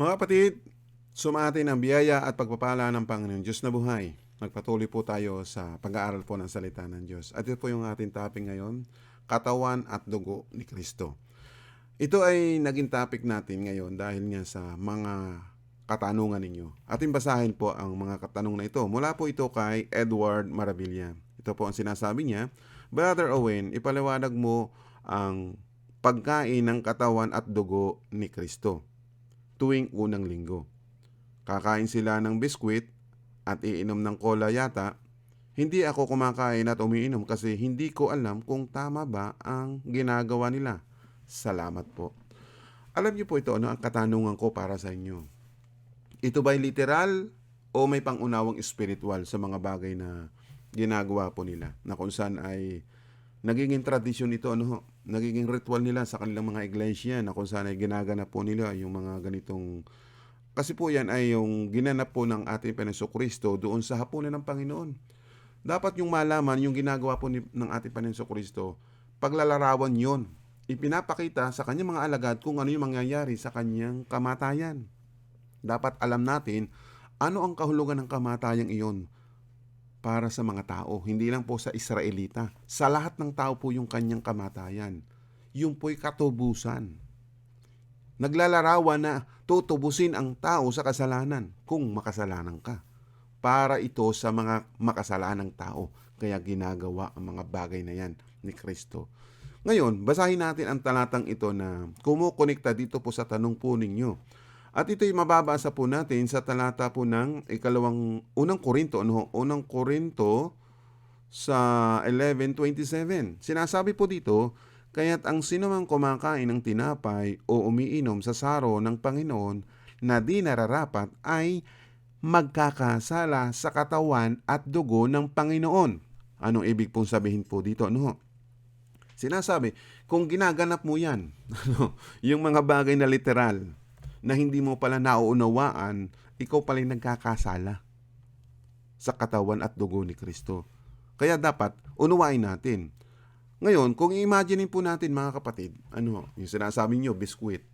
Mga kapatid, sumatin ang biyaya at pagpapala ng Panginoon Diyos na buhay. Magpatuloy po tayo sa pag-aaral po ng salita ng Diyos. At ito po yung ating topic ngayon, katawan at dugo ni Kristo. Ito ay naging topic natin ngayon dahil nga sa mga katanungan ninyo. Ating basahin po ang mga katanungan na ito. Mula po ito kay Edward Maravilla. Ito po ang sinasabi niya, Brother Owen, ipaliwanag mo ang pagkain ng katawan at dugo ni Kristo tuwing unang linggo. Kakain sila ng biskwit at iinom ng cola yata. Hindi ako kumakain at umiinom kasi hindi ko alam kung tama ba ang ginagawa nila. Salamat po. Alam niyo po ito, ano ang katanungan ko para sa inyo? Ito ba'y literal o may pangunawang spiritual sa mga bagay na ginagawa po nila? Na kung saan ay nagiging tradisyon ito, ano nagiging ritual nila sa kanilang mga iglesia na kung saan ay ginaganap po nila yung mga ganitong kasi po yan ay yung ginanap po ng ating Panginoon Kristo doon sa hapunan ng Panginoon. Dapat yung malaman, yung ginagawa po ni, ng ating Panginoon Kristo, paglalarawan yon ipinapakita sa kanyang mga alagad kung ano yung mangyayari sa kanyang kamatayan. Dapat alam natin ano ang kahulugan ng kamatayang iyon para sa mga tao, hindi lang po sa Israelita. Sa lahat ng tao po yung kanyang kamatayan. Yung po'y katubusan. Naglalarawan na tutubusin ang tao sa kasalanan kung makasalanan ka. Para ito sa mga makasalanang tao. Kaya ginagawa ang mga bagay na yan ni Kristo. Ngayon, basahin natin ang talatang ito na kumukonekta dito po sa tanong po ninyo. At ito'y mababasa po natin sa talata po ng ikalawang, unang Korinto, ano, unang Korinto sa 11.27. Sinasabi po dito, kaya't ang sinumang kumakain ng tinapay o umiinom sa saro ng Panginoon na di nararapat ay magkakasala sa katawan at dugo ng Panginoon. Anong ibig pong sabihin po dito? Ano? Sinasabi, kung ginaganap mo yan, ano, yung mga bagay na literal, na hindi mo pala nauunawaan, ikaw pala yung nagkakasala sa katawan at dugo ni Kristo. Kaya dapat unawain natin. Ngayon, kung i-imagine po natin mga kapatid, ano, yung sinasabi nyo, biskwit.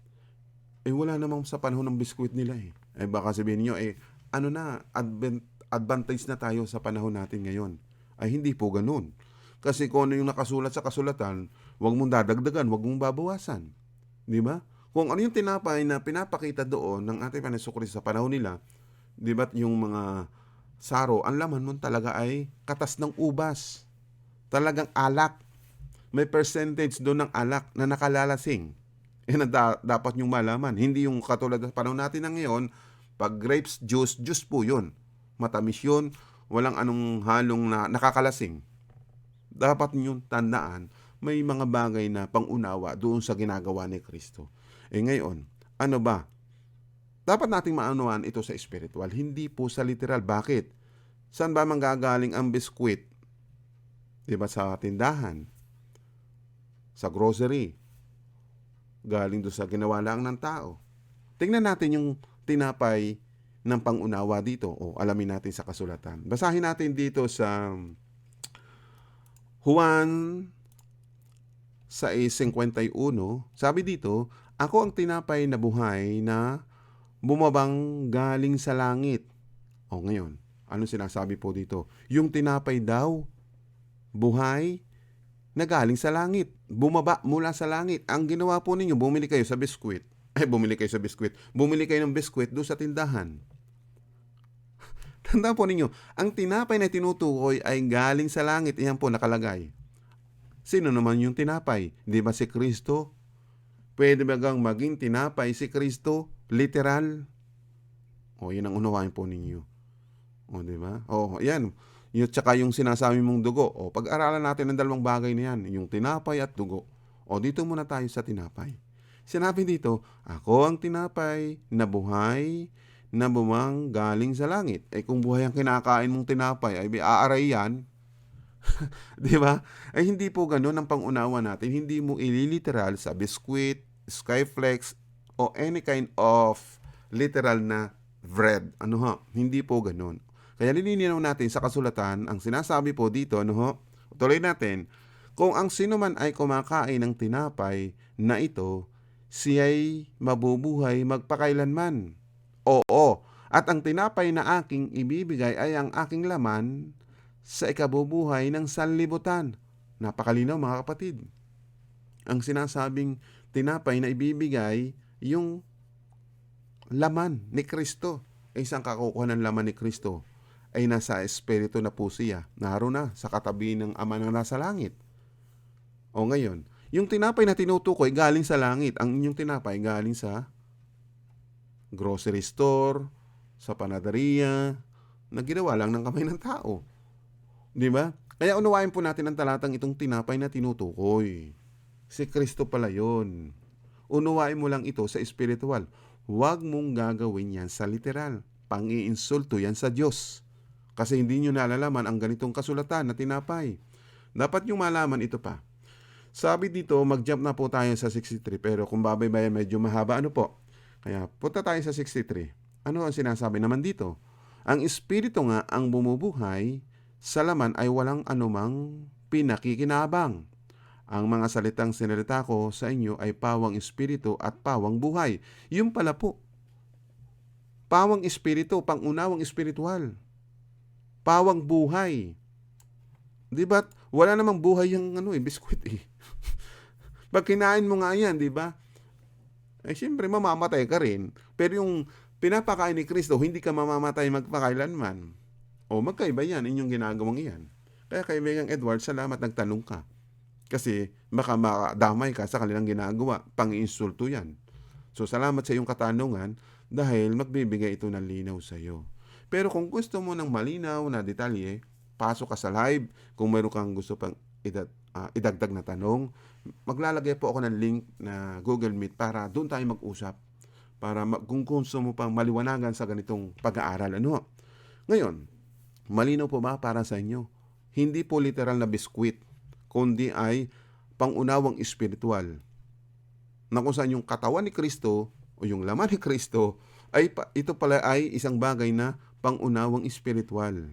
Eh wala namang sa panahon ng biskwit nila eh. Eh baka sabihin niyo eh, ano na, advent, advantage na tayo sa panahon natin ngayon. Ay hindi po ganun. Kasi kung ano yung nakasulat sa kasulatan, huwag mong dadagdagan, huwag mong babawasan. Di ba? Kung ano yung tinapay na pinapakita doon ng ating Panginoon sa panahon nila, di ba yung mga saro, ang laman mo talaga ay katas ng ubas. Talagang alak. May percentage doon ng alak na nakalalasing. Yan ang da- dapat yung malaman. Hindi yung katulad sa panahon natin na ngayon, pag grapes juice, juice po yun. Matamis yun, walang anong halong na nakakalasing. Dapat yung tandaan, may mga bagay na pangunawa doon sa ginagawa ni Kristo. Eh ngayon, ano ba? Dapat nating maunawaan ito sa spiritual, hindi po sa literal. Bakit? Saan ba manggagaling ang biskwit? Di ba sa tindahan? Sa grocery? Galing doon sa ginawa lang ng tao. Tingnan natin yung tinapay ng pangunawa dito o alamin natin sa kasulatan. Basahin natin dito sa Juan sa 51, sabi dito, ako ang tinapay na buhay na bumabang galing sa langit. O ngayon, ano sinasabi po dito? Yung tinapay daw, buhay na galing sa langit. Bumaba mula sa langit. Ang ginawa po ninyo, bumili kayo sa biskwit. Eh, bumili kayo sa biskwit. Bumili kayo ng biskwit doon sa tindahan. Tanda po ninyo, ang tinapay na tinutukoy ay galing sa langit. Iyan po nakalagay. Sino naman yung tinapay? Di ba si Kristo? Pwede ba gang maging tinapay si Kristo? Literal? O, yan ang unawain po ninyo. O, di ba? O, yan. Yung, tsaka yung sinasabi mong dugo. O, pag-aralan natin ang dalawang bagay na yan. Yung tinapay at dugo. O, dito muna tayo sa tinapay. Sinabi dito, ako ang tinapay na buhay na bumang galing sa langit. Eh kung buhay ang kinakain mong tinapay, ay aaray yan. Di ba? Ay hindi po ganun ang pangunawa natin. Hindi mo ililiteral sa biskwit, skyflex, o any kind of literal na bread. Ano ho? Hindi po ganun. Kaya lilinaw natin sa kasulatan, ang sinasabi po dito, ano ho? Tuloy natin, kung ang sino man ay kumakain ng tinapay na ito, siya'y mabubuhay magpakailanman. Oo, at ang tinapay na aking ibibigay ay ang aking laman sa ikabubuhay ng sanlibutan. Napakalinaw mga kapatid. Ang sinasabing tinapay na ibibigay, yung laman ni Kristo. Isang kakukuha ng laman ni Kristo ay nasa espiritu na po siya. Naroon na sa katabi ng ama na nasa langit. O ngayon, yung tinapay na tinutukoy galing sa langit. Ang inyong tinapay galing sa grocery store, sa panaderia, na ginawa lang ng kamay ng tao. Di ba? Kaya unawain po natin ang talatang itong tinapay na tinutukoy. Si Kristo pala yon. Unawain mo lang ito sa espiritual. Huwag mong gagawin yan sa literal. Pang-iinsulto yan sa Diyos. Kasi hindi nyo nalalaman ang ganitong kasulatan na tinapay. Dapat nyo malaman ito pa. Sabi dito, mag-jump na po tayo sa 63. Pero kung babaybayan medyo mahaba, ano po? Kaya punta tayo sa 63. Ano ang sinasabi naman dito? Ang espiritu nga ang bumubuhay, sa laman ay walang anumang pinakikinabang. Ang mga salitang sinalita ko sa inyo ay pawang espiritu at pawang buhay. Yung pala po. Pawang espiritu, pangunawang espiritual. Pawang buhay. Di ba? Wala namang buhay yung ano eh, biskwit eh. Pag kinain mo nga yan, di ba? Eh, siyempre, mamamatay ka rin. Pero yung pinapakain ni Kristo, hindi ka mamamatay magpakailanman. O magkaiba yan, inyong ginagawang iyan. Kaya kaibigang Edward, salamat nagtanong ka. Kasi baka makadamay ka sa kanilang ginagawa. Pang-insulto yan. So salamat sa iyong katanungan dahil magbibigay ito ng linaw sa iyo. Pero kung gusto mo ng malinaw na detalye, pasok ka sa live. Kung meron kang gusto pang idad, uh, idagdag na tanong, maglalagay po ako ng link na Google Meet para doon tayo mag-usap. Para mag- kung gusto mo pang maliwanagan sa ganitong pag-aaral. Ano? Ngayon, malinaw po ba para sa inyo? Hindi po literal na biskwit, kundi ay pangunawang espiritual. Na kung saan yung katawan ni Kristo o yung laman ni Kristo ay ito pala ay isang bagay na pangunawang espiritual.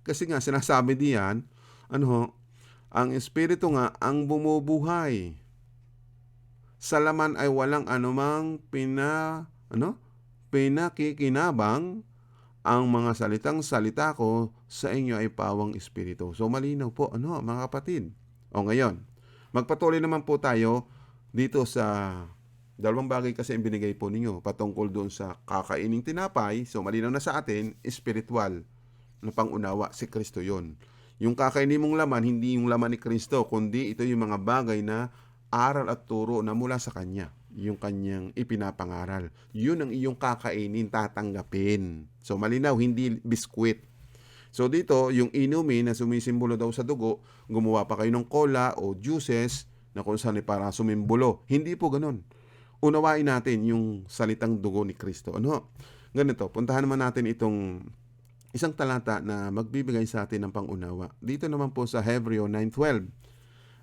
Kasi nga sinasabi diyan, ano, ang espiritu nga ang bumubuhay. Sa laman ay walang anumang pina ano? Pinakikinabang ang mga salitang salita ko sa inyo ay pawang espiritu. So malinaw po ano mga kapatid. O ngayon, magpatuloy naman po tayo dito sa dalawang bagay kasi ang binigay po ninyo patungkol doon sa kakaining tinapay. So malinaw na sa atin, spiritual na pangunawa si Kristo yon. Yung kakainin mong laman, hindi yung laman ni Kristo, kundi ito yung mga bagay na aral at turo na mula sa Kanya. Yung Kanyang ipinapangaral. Yun ang iyong kakainin, tatanggapin. So malinaw, hindi biskwit. So dito, yung inumin na sumisimbolo daw sa dugo, gumawa pa kayo ng cola o juices na kung saan para sumimbolo. Hindi po ganun. Unawain natin yung salitang dugo ni Kristo. Ano? Ganito, puntahan naman natin itong isang talata na magbibigay sa atin ng pangunawa. Dito naman po sa Hebreo 9.12.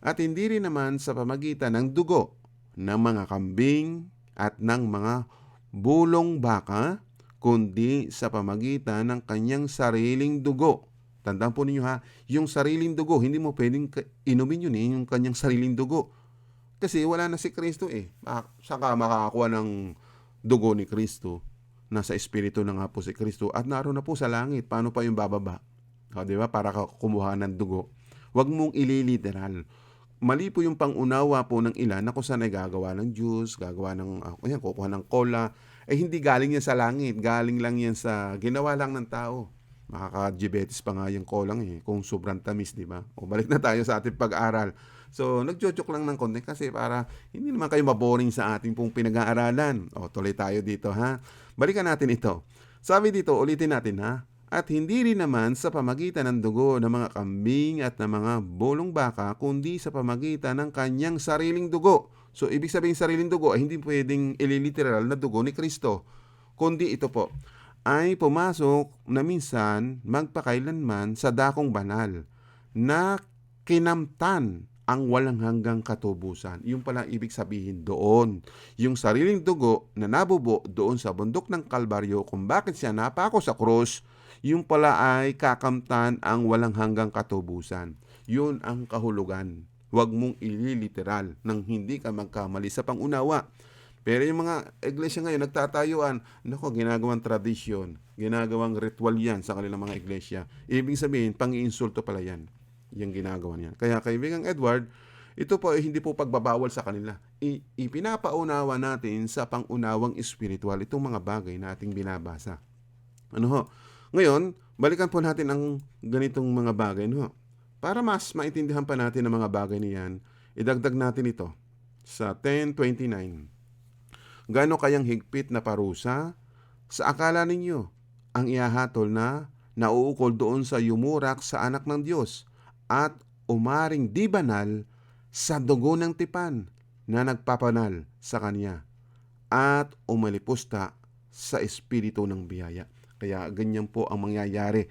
At hindi rin naman sa pamagitan ng dugo ng mga kambing at ng mga bulong baka, kundi sa pamagitan ng kanyang sariling dugo. Tandaan po ninyo ha, yung sariling dugo, hindi mo pwedeng inumin yun eh, yung kanyang sariling dugo. Kasi wala na si Kristo eh. Saka makakakuha ng dugo ni Kristo nasa espiritu na nga po si Kristo at naroon na po sa langit. Paano pa yung bababa? O, di ba? Para kumuha ng dugo. Huwag mong ililiteral. Mali po yung pangunawa po ng ilan na kung saan ay gagawa ng juice, gagawa ng, uh, yan, kukuha ng cola. Eh hindi galing yan sa langit. Galing lang yan sa ginawa lang ng tao. Makaka-diabetes pa nga yung cola eh, kung sobrang tamis, di ba? O balik na tayo sa ating pag-aaral. So, nagjojoke lang ng konti kasi para hindi naman kayo maboring sa ating pong pinag-aaralan. O, tuloy tayo dito, ha? Balikan natin ito. Sabi dito, ulitin natin, ha? At hindi rin naman sa pamagitan ng dugo ng mga kambing at ng mga bolong baka, kundi sa pamagitan ng kanyang sariling dugo. So, ibig sabihin sariling dugo ay hindi pwedeng ililiteral na dugo ni Kristo. Kundi ito po, ay pumasok na minsan magpakailanman sa dakong banal na kinamtan ang walang hanggang katubusan. Yung pala ibig sabihin doon. Yung sariling dugo na nabubo doon sa bundok ng Kalbaryo kung bakit siya napako sa krus, yung pala ay kakamtan ang walang hanggang katubusan. Yun ang kahulugan. Huwag mong ililiteral nang hindi ka magkamali sa pangunawa. Pero yung mga iglesia ngayon, nagtatayuan, nako, ginagawang tradisyon, ginagawang ritual yan sa kanilang mga iglesia. Ibig sabihin, pang-iinsulto pala yan, yung ginagawa niyan. Kaya kaibigang Edward, ito po ay hindi po pagbabawal sa kanila. I- ipinapaunawa natin sa pangunawang espiritual itong mga bagay na ating binabasa. Ano ho? Ngayon, balikan po natin ang ganitong mga bagay. No? Para mas maintindihan pa natin ang mga bagay niyan, idagdag natin ito sa 1029. Gano kayang higpit na parusa sa akala ninyo ang ihahatol na nauukol doon sa yumurak sa anak ng Diyos at umaring di banal sa dugo ng tipan na nagpapanal sa Kanya at umalipusta sa espiritu ng biyaya. Kaya ganyan po ang mangyayari.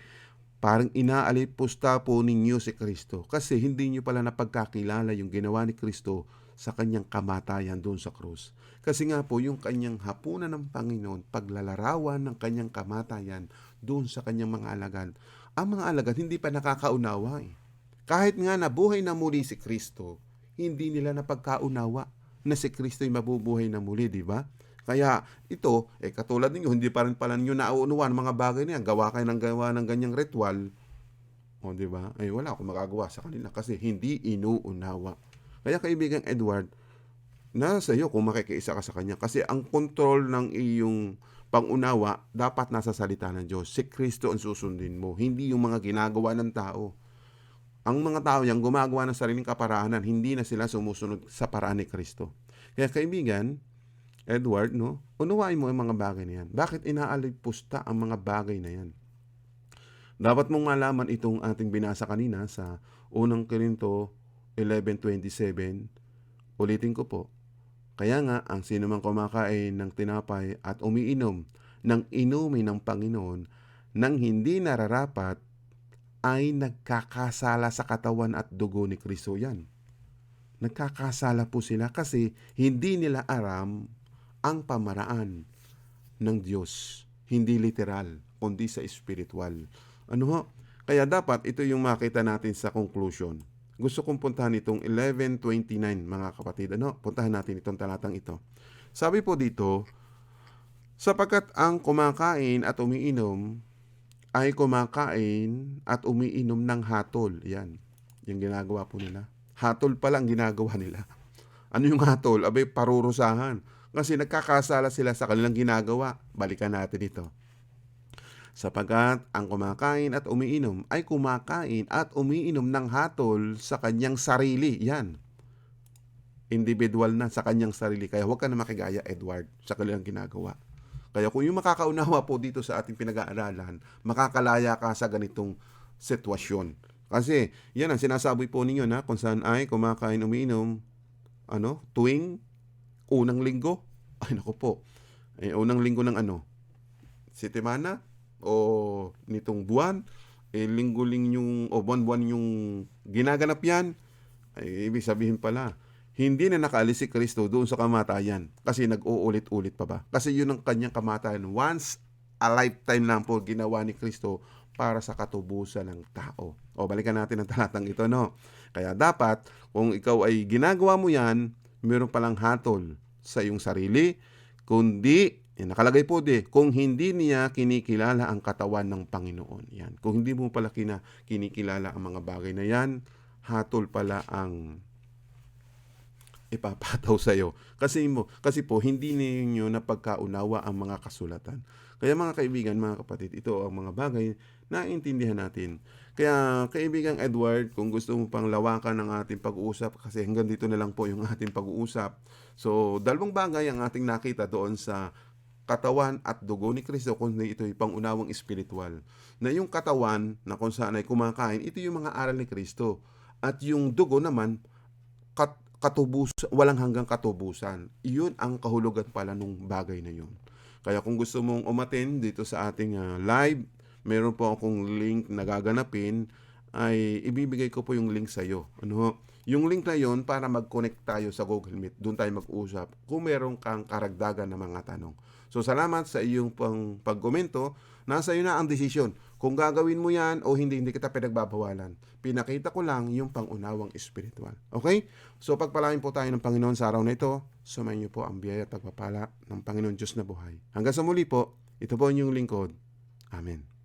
Parang inaalipusta po ninyo si Kristo kasi hindi nyo pala napagkakilala yung ginawa ni Kristo sa kanyang kamatayan doon sa krus. Kasi nga po yung kanyang hapunan ng Panginoon, paglalarawan ng kanyang kamatayan doon sa kanyang mga alagad. Ang mga alagad hindi pa nakakaunawa eh. Kahit nga nabuhay na muli si Kristo, hindi nila napagkaunawa na si Kristo'y mabubuhay na muli, di ba? Kaya ito, eh katulad ninyo, hindi pa rin pala ninyo nauunuan mga bagay na yan. Gawa kayo ng gawa ng ganyang ritual. O, di ba? Ay, wala akong magagawa sa kanila kasi hindi inuunawa. Kaya kaibigang Edward, nasa iyo kung makikiisa ka sa kanya. Kasi ang control ng iyong pangunawa, dapat nasa salita ng Diyos. Si Kristo ang susundin mo, hindi yung mga ginagawa ng tao. Ang mga tao yang gumagawa ng sariling kaparaanan, hindi na sila sumusunod sa paraan ni Kristo. Kaya kaibigan, Edward, no? Unawain mo ang mga bagay na yan. Bakit inaalipusta ang mga bagay na yan? Dapat mong malaman itong ating binasa kanina sa unang Korinto 11.27. Ulitin ko po. Kaya nga, ang sino mang kumakain ng tinapay at umiinom ng inumin ng Panginoon nang hindi nararapat ay nagkakasala sa katawan at dugo ni Kristo yan. Nagkakasala po sila kasi hindi nila aram ang pamaraan ng Diyos. Hindi literal, kundi sa spiritual. Ano ho? Kaya dapat ito yung makita natin sa conclusion. Gusto kong puntahan itong 11.29 mga kapatid. Ano? Puntahan natin itong talatang ito. Sabi po dito, sapagkat ang kumakain at umiinom ay kumakain at umiinom ng hatol. Yan. Yung ginagawa po nila. Hatol pa lang ginagawa nila. Ano yung hatol? Abay, parurusahan. Kasi nagkakasala sila sa kanilang ginagawa. Balikan natin ito. Sapagkat ang kumakain at umiinom ay kumakain at umiinom ng hatol sa kanyang sarili. Yan. Individual na sa kanyang sarili. Kaya huwag ka na makigaya, Edward, sa kanilang ginagawa. Kaya kung yung makakaunawa po dito sa ating pinag-aaralan, makakalaya ka sa ganitong sitwasyon. Kasi yan ang sinasabi po ninyo na kung saan ay kumakain, umiinom, ano, tuwing unang linggo. Ay nako po. Eh, unang linggo ng ano? Sitemana? O nitong buwan? Eh, linggo-ling yung, o buwan-buwan yung ginaganap yan? Ay, ibig sabihin pala, hindi na nakaalis si Kristo doon sa kamatayan kasi nag-uulit-ulit pa ba? Kasi yun ang kanyang kamatayan. Once a lifetime lang po ginawa ni Kristo para sa katubusan ng tao. O balikan natin ang talatang ito, no? Kaya dapat, kung ikaw ay ginagawa mo yan, meron palang hatol sa iyong sarili, kundi, yan, nakalagay po di, kung hindi niya kinikilala ang katawan ng Panginoon. Yan. Kung hindi mo pala kina, kinikilala ang mga bagay na yan, hatol pala ang ipapataw sa iyo. Kasi mo, kasi po hindi ninyo napagkaunawa ang mga kasulatan. Kaya mga kaibigan, mga kapatid, ito ang mga bagay na intindihan natin. Kaya kaibigan Edward, kung gusto mo pang lawakan ng ating pag-uusap, kasi hanggang dito na lang po yung ating pag-uusap. So, dalawang bagay ang ating nakita doon sa katawan at dugo ni Kristo kundi ito ay pangunawang espiritual. Na yung katawan na kung saan ay kumakain, ito yung mga aral ni Kristo. At yung dugo naman, kat katubus walang hanggang katubusan. Iyon ang kahulugan pala nung bagay na yun. Kaya kung gusto mong umaten dito sa ating uh, live, meron po akong link na gaganapin ay ibibigay ko po yung link sa iyo. Ano? Yung link na yon para mag-connect tayo sa Google Meet. Doon tayo mag-usap kung meron kang karagdagan na mga tanong. So salamat sa iyong pang pagkomento. Nasa iyo na ang desisyon Kung gagawin mo yan o hindi, hindi kita pinagbabawalan. Pinakita ko lang yung pangunawang espiritual. Okay? So pagpalain po tayo ng Panginoon sa araw na ito, sumayin niyo po ang biyaya at pagpapala ng Panginoon Diyos na buhay. Hanggang sa muli po, ito po ang inyong lingkod. Amen.